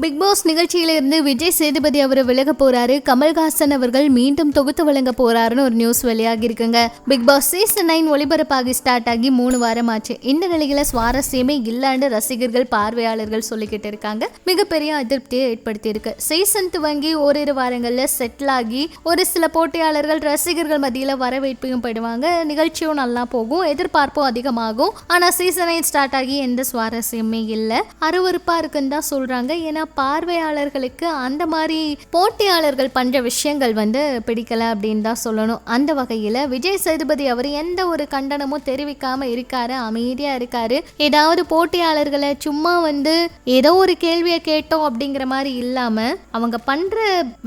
Big pass நிகழ்ச்சியிலிருந்து விஜய் சேதுபதி அவர் விலக போறாரு. கமல்ஹாசன் அவர்கள் மீண்டும் தொகுத்து வழங்க போறாருன்னு ஒரு நியூஸ் வெளியாகி இருக்குங்க பிக் பாஸ் சீசன் நைன் ஒளிபரப்பாகி ஸ்டார்ட் ஆகி மூணு வாரம் ஆச்சு இந்த நிலையில சுவாரஸ்யமே இல்லாண்டு ரசிகர்கள் பார்வையாளர்கள் சொல்லிக்கிட்டு இருக்காங்க. மிகப்பெரிய அதிருப்தியை ஏற்படுத்தி இருக்கு சீசன் துவங்கி ஓரிரு வாரங்கள்ல செட்டில் ஆகி ஒரு சில போட்டியாளர்கள் ரசிகர்கள் மத்தியில வரவேற்பையும் போயிடுவாங்க நிகழ்ச்சியும் நல்லா போகும் எதிர்பார்ப்பும் அதிகமாகும். ஆனா சீசன் நைன் ஸ்டார்ட் ஆகி எந்த சுவாரஸ்யமே இல்லை. அருவறுப்பா இருக்குன்னு தான் சொல்றாங்க. ஏன்னா பார்வையாளர்களுக்கு அந்த மாதிரி போட்டியாளர்கள் பண்ற விஷயங்கள் வந்து பிடிக்கல அப்படின்னு தான் சொல்லணும். அந்த வகையில விஜய் சேதுபதி அவர் எந்த ஒரு கண்டனமும் தெரிவிக்காம இருக்காரு அமைதியா இருக்காரு. ஏதாவது போட்டியாளர்களை சும்மா வந்து ஏதோ ஒரு கேள்வியை கேட்டோம் அப்படிங்கிற மாதிரி இல்லாம அவங்க பண்ற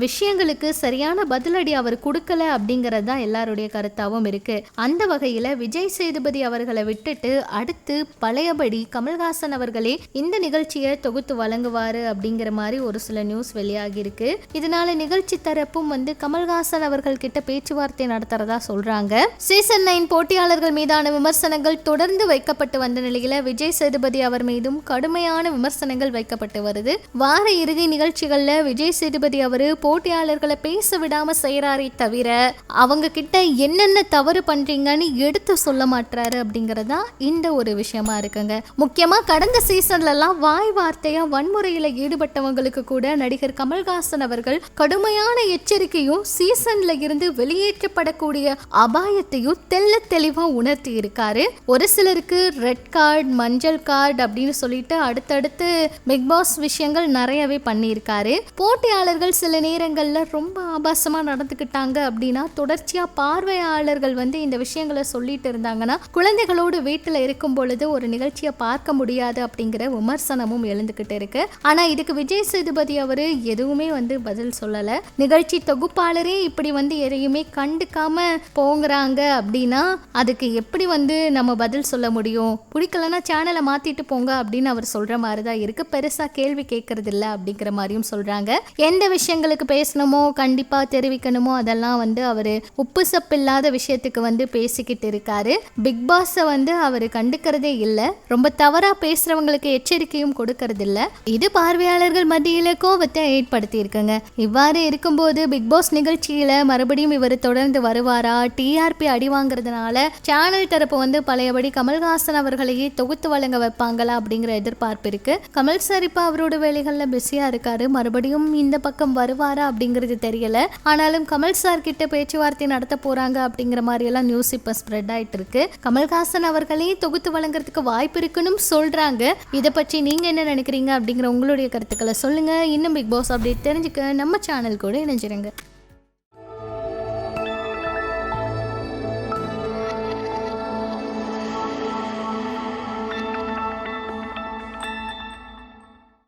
விஷயங்களுக்கு சரியான பதிலடி அவர் கொடுக்கல அப்படிங்கிறது தான் எல்லாருடைய கருத்தாவும் இருக்கு. அந்த வகையில விஜய் சேதுபதி அவர்களை விட்டுட்டு அடுத்து பழையபடி கமல்ஹாசன் அவர்களே இந்த நிகழ்ச்சியை தொகுத்து வழங்குவாரு அப்படிங்கிற மாதிரி ஒரு சில நியூஸ் வெளியாகியிருக்கு. இதனால நிகழ்ச்சி தரப்பும் வந்து கமல்ஹாசன் அவர்கள் கிட்ட பேச்சுவார்த்தை நடத்துறதா சொல்றாங்க. சீசன் நைன் போட்டியாளர்கள் மீதான விமர்சனங்கள் தொடர்ந்து வைக்கப்பட்டு வந்த நிலையில விஜய் சேதுபதி அவர் மீதும் கடுமையான விமர்சனங்கள் வைக்கப்பட்டு வருது. வார இறுதி நிகழ்ச்சிகள்ல விஜய் சேதுபதி அவரு போட்டியாளர்களை பேச விடாம செய்யறாரே தவிர அவங்க கிட்ட என்னென்ன தவறு பண்றீங்கன்னு எடுத்து சொல்ல மாட்டாரு அப்படிங்கறதா இந்த ஒரு விஷயமா இருக்குங்க. முக்கியமா கடந்த சீசன்ல எல்லாம் வாய் வார்த்தையா வன்முறையில ஈடுபட்டவங்களுக்கு கூட நடிகர் கமல்ஹாசன் அவர்கள் கடுமையான எச்சரிக்கையும் சீசன்ல இருந்து வெளியேற்றப்படக்கூடிய அபாயத்தையும் தெல்ல தெளிவா உணர்த்தி இருக்காரு ஒரு சிலருக்கு ரெட் கார்டு மஞ்சள் கார்டு அப்படின்னு சொல்லிட்டு அடுத்தடுத்து பிக் பாஸ் விஷயங்கள் நிறையவே பண்ணியிருக்காரு. போட்டியாளர்கள் சில நேரங்கள்ல ரொம்ப ஆபாசமா நடந்துக்கிட்டாங்க அப்படின்னா தொடர்ச்சியா பார்வையாளர்கள் வந்து இந்த விஷயங்களை சொல்லிட்டு இருந்தாங்கன்னா குழந்தைகளோடு வீட்டில் இருக்கும் பொழுது ஒரு நிகழ்ச்சியை பார்க்க முடியாது அப்படிங்கிற விமர்சனமும் எழுந்துக்கிட்டு இருக்கு. ஆனா இது இதுக்கு விஜய் சேதுபதி அவரு எதுவுமே வந்து பதில் சொல்லல. நிகழ்ச்சி தொகுப்பாளரே இப்படி வந்து எதையுமே கண்டுக்காம போங்கிறாங்க அப்படின்னா அதுக்கு எப்படி வந்து நம்ம பதில் சொல்ல முடியும்? பிடிக்கலன்னா சேனலை மாத்திட்டு போங்க அப்படின்னு அவர் சொல்ற மாதிரி தான் இருக்கு. பெருசா கேள்வி கேட்கறது இல்லை அப்படிங்கிற மாதிரியும் சொல்றாங்க. எந்த விஷயங்களுக்கு பேசணுமோ கண்டிப்பா தெரிவிக்கணுமோ அதெல்லாம் வந்து அவரு உப்பு சப்பில்லாத விஷயத்துக்கு வந்து பேசிக்கிட்டு இருக்காரு. பிக் பாஸை வந்து அவர் கண்டுக்கிறதே இல்லை. ரொம்ப தவறா பேசுறவங்களுக்கு எச்சரிக்கையும் கொடுக்கறது இது இது பார்வையாளர்கள் மத்தியில் கோபத்தை ஏற்படுத்தியிருக்குங்க. இவ்வாறு இருக்கும்போது பிக் பாஸ் நிகழ்ச்சியில மறுபடியும் இவர் தொடர்ந்து வருவாரா? டிஆர்பி அடி வாங்குறதுனால சேனல் தரப்பு வந்து பழையபடி கமல்ஹாசன் அவர்களையே தொகுத்து வழங்க வைப்பாங்களா அப்படிங்கிற எதிர்பார்ப்பு இருக்கு. கமல் சார் இப்போ அவரோட வேலைகள்ல பிஸியா இருக்காரு. மறுபடியும் இந்த பக்கம் வருவாரா அப்படிங்கிறது தெரியல. ஆனாலும் கமல் சார் கிட்ட பேச்சுவார்த்தை நடத்த போறாங்க அப்படிங்கிற மாதிரி எல்லாம் நியூஸ் இப்போ ஸ்ப்ரெட் ஆயிட்டு இருக்கு. கமல்ஹாசன் அவர்களையும் தொகுத்து வழங்குறதுக்கு வாய்ப்பு இருக்குன்னு சொல்றாங்க. இதை பற்றி நீங்க என்ன நினைக்கிறீங்க அப்படிங்கிற உங்களுடைய கருத்து கருத்துக்களை சொல்லுங்கள் இன்னும் பிக் பாஸ் அப்டேட் தெரிஞ்சுக்க நம்ம சேனல் கூட இணைஞ்சிருங்க.